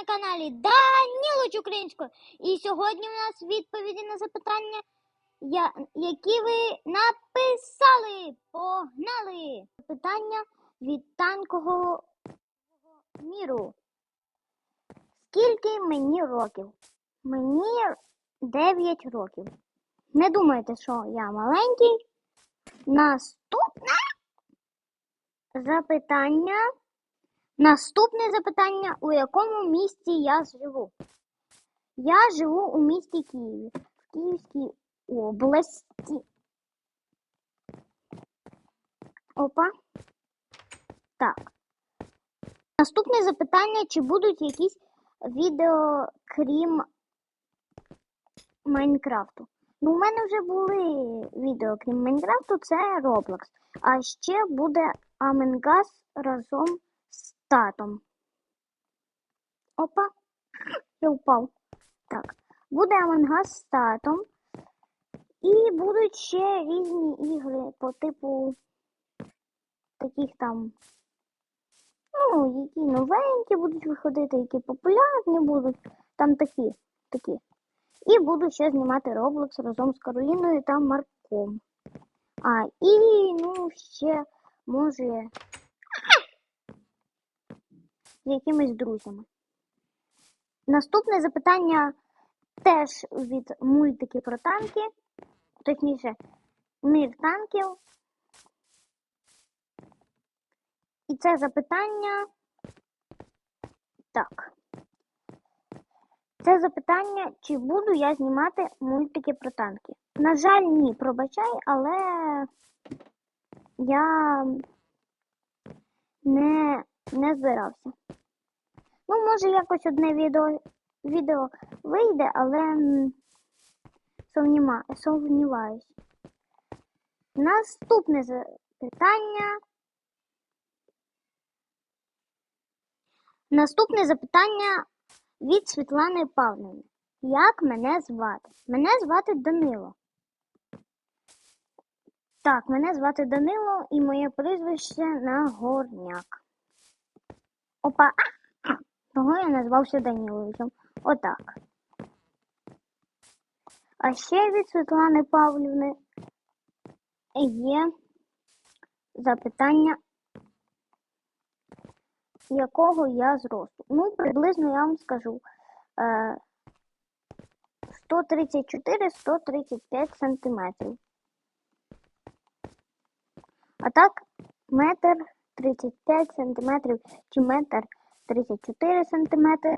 на каналі Данілоч Українською. І сьогодні у нас відповіді на запитання, які ви написали. Погнали! Питання від танкового міру. Скільки мені років? Мені 9 років. Не думайте, що я маленький. Наступне запитання. Наступне запитання, у якому місті я живу? Я живу у місті Києві, в Київській області. Опа. Так. Наступне запитання, чи будуть якісь відео крім Майнкрафту? Ну, у мене вже були відео крім Майнкрафту, це Roblox. А ще буде Among Us разом татом. Опа, я впав. Так. Буде Us з татом. І будуть ще різні ігри по типу таких там, ну, які новенькі будуть виходити, які популярні будуть. Там такі, такі. І буду ще знімати Roblox разом з Кароліною та Марком. А, і, ну, ще, може, якимись друзями. Наступне запитання теж від мультики про танки, точніше, мир танків. І це запитання. Так. Це запитання, чи буду я знімати мультики про танки. На жаль, ні, пробачай, але я не, не збирався. Ну, може, якось одне відео, відео вийде, але сумніваюсь. Наступне запитання. Наступне запитання від Світлани Павлівни. Як мене звати? Мене звати Данило. Так, мене звати Данило і моє прізвище Нагорняк. Опа, того я назвався Даніловичем. Отак. А ще від Світлани Павлівни є запитання, якого я зросту. Ну, приблизно я вам скажу. Е, 134-135 сантиметрів. А так, метр 35 сантиметрів чи метр 34 сантиметри.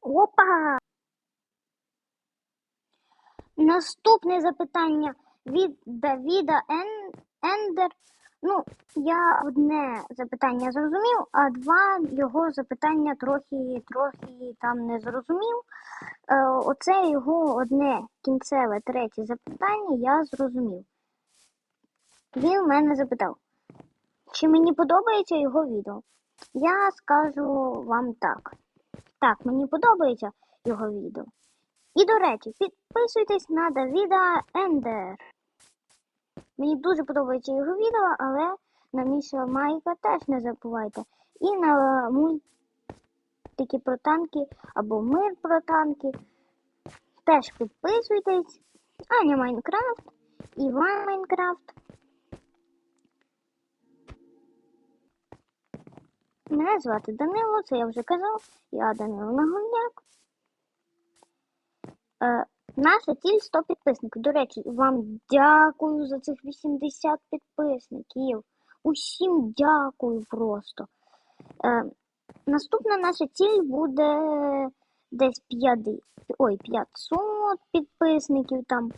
Опа! Наступне запитання від Давіда Ен... Ендер. Ну, я одне запитання зрозумів, а два його запитання трохи, трохи там не зрозумів. Е, оце його одне кінцеве третє запитання я зрозумів. Він мене запитав, чи мені подобається його відео. Я скажу вам так. Так, мені подобається його відео. І, до речі, підписуйтесь на Давіда Ендер. Мені дуже подобається його відео, але на Міша Майка теж не забувайте. І на мультики про танки або мир про танки. Теж підписуйтесь. Аня Майнкрафт, Іван Майнкрафт. Мене звати Данило, це я вже казав. Я Данило Нагорняк. Е, наша ціль 100 підписників. До речі, вам дякую за цих 80 підписників. Усім дякую просто. Е, наступна наша ціль буде десь 50, ой, 500 підписників там,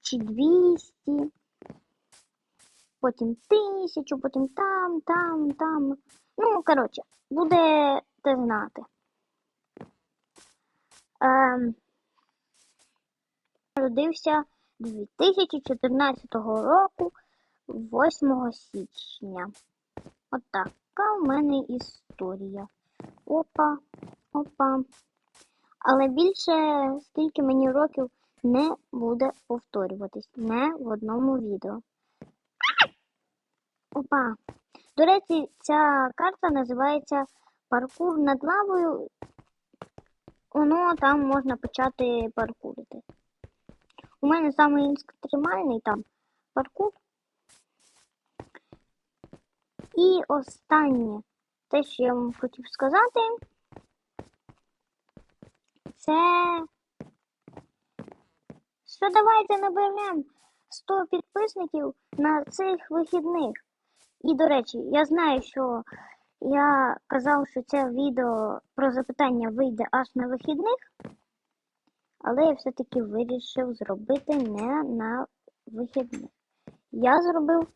чи 200, потім 1000, потім там, там, там. Ну, коротше, будете знати. Ем, народився 2014 року, 8 січня. От в мене історія. Опа, опа. Але більше, скільки мені років, не буде повторюватись. Не в одному відео. Опа. До речі, ця карта називається Паркур над лавою. Воно там можна почати паркурити. У мене самий там паркур. І останнє, те, що я вам хотів сказати, це що давайте наберемо 100 підписників на цих вихідних. І, до речі, я знаю, що я казав, що це відео про запитання вийде аж на вихідних, але я все-таки вирішив зробити не на вихідних. Я зробив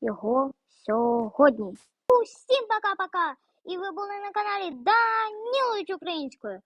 його сьогодні. Усім пока-пока! І ви були на каналі Данілович Українською.